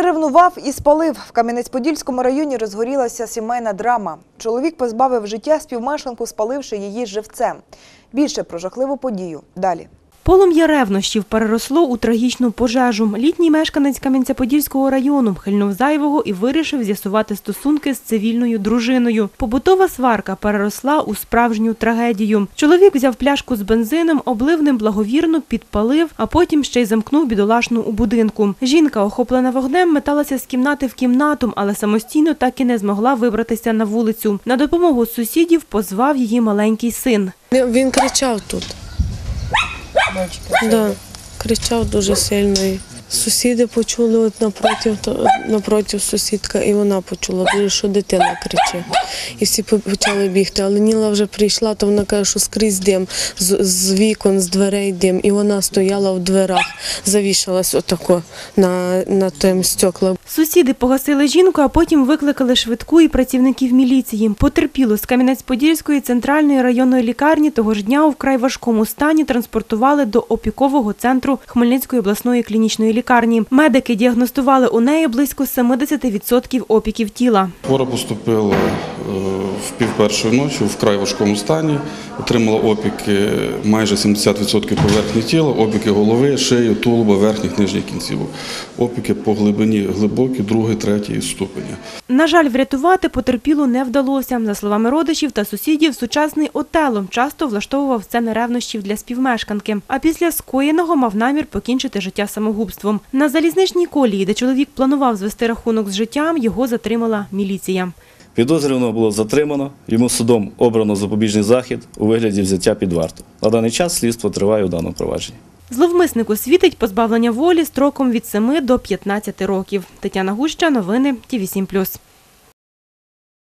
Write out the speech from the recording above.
Переревнував і спалив. В Кам'янець-Подільському районі розгорілася сімейна драма. Чоловік позбавив життя співмешканку, спаливши її живцем. Більше про жахливу подію далі. Полум'я ревнощів переросло у трагічну пожежу. Літній мешканець Кам'янця-Подільського району хильнув зайвого і вирішив з'ясувати стосунки з цивільною дружиною. Побутова сварка переросла у справжню трагедію. Чоловік взяв пляшку з бензином, облив ним благовірно, підпалив, а потім ще й замкнув бідолашну у будинку. Жінка, охоплена вогнем, металася з кімнати в кімнату, але самостійно так і не змогла вибратися на вулицю. На допомогу сусідів позвав її маленький син. Він кричав тут. Да, кричав дуже сильно. Сусіди почули от напротив, то- сусідка, і вона почула що дитина кричить. І всі почали бігти. Але Ніла вже прийшла, то вона каже, що скрізь дим, з, з вікон, з дверей дим. І вона стояла в дверах, завішалась отако на, на тим стекла. Сусіди погасили жінку, а потім викликали швидку і працівників міліції. Потерпілу з Кам'янець-Подільської центральної районної лікарні того ж дня у вкрай важкому стані транспортували до опікового центру Хмельницької обласної клінічної лікарні. Медики діагностували у неї близько 70% опіків тіла. Хвора поступила в пів першої ночі в вкрай важкому стані, отримала опіки майже 70% поверхні тіла, опіки голови, шиї, тулуба, верхніх нижніх кінцівок. Опіки по глибині глибокі, другий, третій ступеня. На жаль, врятувати потерпілу не вдалося. За словами родичів та сусідів, сучасний отело часто влаштовував сцени ревнощів для співмешканки. А після скоєного мав намір покінчити життя самогубством. На залізничній колії, де чоловік планував звести рахунок з життям, його затримала міліція. Підозрюваного було затримано, йому судом обрано запобіжний захід у вигляді взяття під варту. На даний час слідство триває у даному провадженні. Зловмиснику світить позбавлення волі строком від 7 до 15 років. Тетяна Гуща, новини Ті 7+.